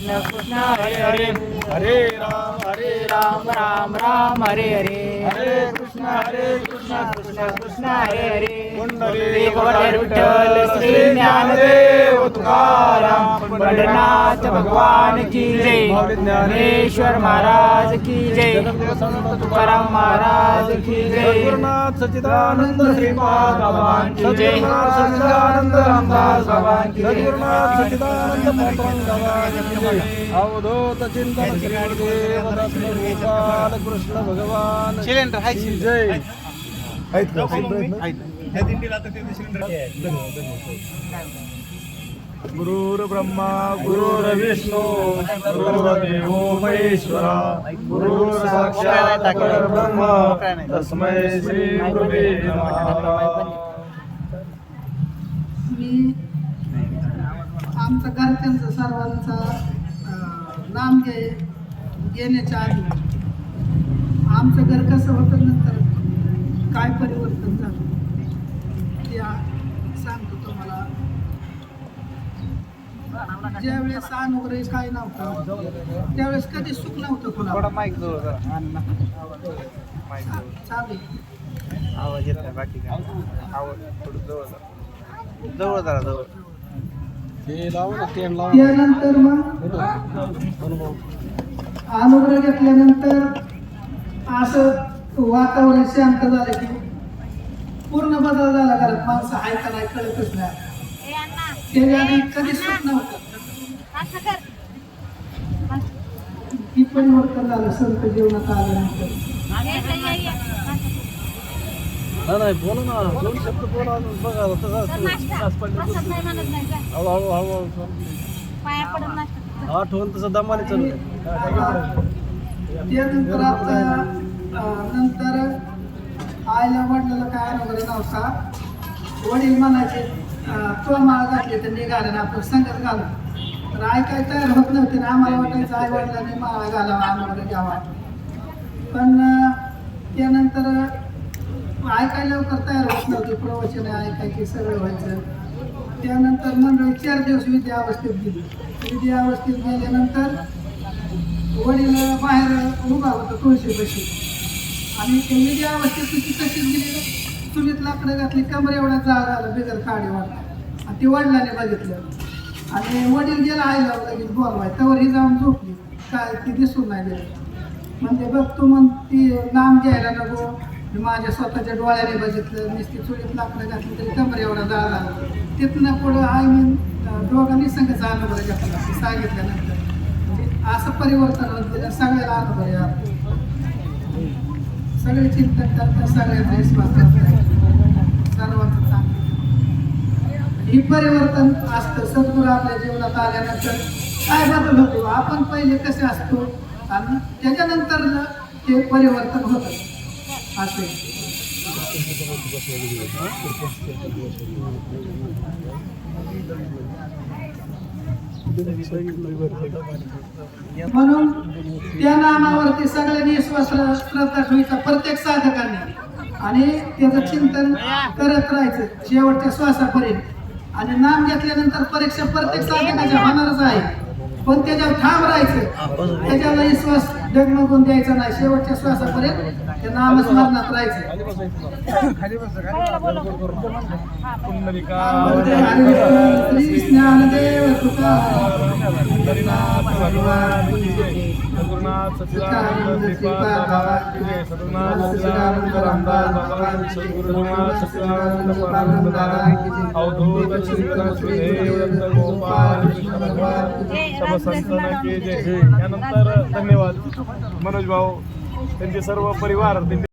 कृष्ण कृष्ण हरे हरे. हरे राम हरे राम राम राम हरे हरे. हरे कृष्ण हरे कृष्ण कृष्ण कृष्ण हरे हरे. पुंडलिक विठ्ठल श्री ज्ञानदेव तुकाराम. पंढरनाथ भगवान की जय ज्ञानेश्वर महाराज की जय. तुकाराम महाराज की जय. गुरुनाथ सच्चिदानंद श्रीपाद भगवान की जय. सच्चिदानंद रामदास भगवान की सद्गुरुनाथ सच्चिदानंद पांडुरंग भगवान की जय. अवधूत चिंतन गोपाल कृष्ण भगवान. की जय. आहेत का? गुरुर् ब्रह्मा गुरुर्विष्णू गुरुर्देवो महेश्वरा गुरु साक्षात परब्रह्म. तस्मै श्री गुरुवे आमचं घरच्यांचं सर्वांचा नाम घे घेण्याच्या आधी आमचं घर कसं होतं नंतर काय परिवर्तन झालं? ते आ- सांगतो तुम्हाला. ज्यावेळेस सण वगैरे काय नव्हतं त्यावेळेस कधी सुख नव्हतं कोणाला. माईक जवळ जरा. चालू आवाज येत नाही बाकी काय? आवाज थोडं जवळ जवळ जरा जवळ. लावू ना ते लावू. त्यानंतर मग? अनुग्रह घेतल्यानंतर असं वातावरण शांत झालं की पूर्ण बदल झाला घरात माणसं आहे का नाही कळतच नाही कधी सुख नव्हतं ही परिवर्तन झालं संत जीवनात आल्यानंतर. नाही बोला ना. दोन शब्द बोला. बघा तसं हळू हळू हळू हळू आठवण तसं दमाने चालू त्यानंतर आता नंतर आईला वडिलाला काय वगैरे नव्हता वडील म्हणायचे तो माळ घातली तर निघाले ना आपण संगत घालू. तर आई काय तयार होत नव्हती ना आम्हाला वाटायचं आई वडिलांनी माळा घालावा आम्हाला घ्यावा. पण त्यानंतर ऐकायला लवकर तयार होत नव्हती प्रवचन ऐकायची सगळं व्हायचं. त्यानंतर मंडळी चार दिवस विद्यावस्थेत गेली. विद्यावस्थेत गेल्यानंतर वडील बाहेर उभा होता तुळशीपाशी आणि ते विद्या अवस्थेत तिची तशीच गेली चुलीत लाकडं घातली कमर एवढा जाग आला बिगर काढे वाटला. आणि ती वडिलाने बघितलं. आणि वडील गेला आईला लगेच बोलवाय तवर ही जाऊन झोपली. काय ती दिसून नाही गेली. म्हणते बघ तू म्हण ती नाम घ्यायला नको. मी माझ्या स्वतःच्या डोळ्याने बघितलं नुसती चोळीत लाकडं घातलं तरी कमर एवढा जाग तिथनं पुढं आई मी दोघांनी संघाचा अनुभव घेतला सांगितल्यानंतर. म्हणजे असं परिवर्तन होत गेलं सगळ्याला अनुभव आहे सगळे चिंतन करतात सगळ्यांचा विश्वास करतात सर्वांचं चांगलं. हे परिवर्तन असतं सद्गुरू आपल्या जीवनात आल्यानंतर. काय बदल होतो? आपण पहिले कसे असतो? आणि त्याच्यानंतर ते परिवर्तन होतं. असे म्हणून त्या नामावरती सगळ्यांनी विश्वास श्रद्धा ठेवायचा प्रत्येक साधकाने. आणि त्याचं चिंतन करत राहायचं शेवटच्या श्वासापर्यंत. आणि नाम घेतल्यानंतर परीक्षा प्रत्येक साधकाच्या होणारच आहे. पण त्याच्यावर ठाम राहायचं त्याच्यावर विश्वास डगमगून द्यायचा नाही शेवटच्या श्वासापर्यंत त्या नामस्मरणात राहायचं श्री ज्ञानदेव सद्गुरुनाथ सच्चिदानंद श्रीपाद भगवान की जय सद्गुरुनाथ सच्चिदानंद रामदास भगवान की जय सद्गुरुनाथ सच्चिदानंद परमानंद दादा अवधूत चिंतन श्रीदेव की जय. सर्व संतांना की जय यानंतर धन्यवाद मनोज भाऊ त्यांचे सर्व परिवार त्यांचे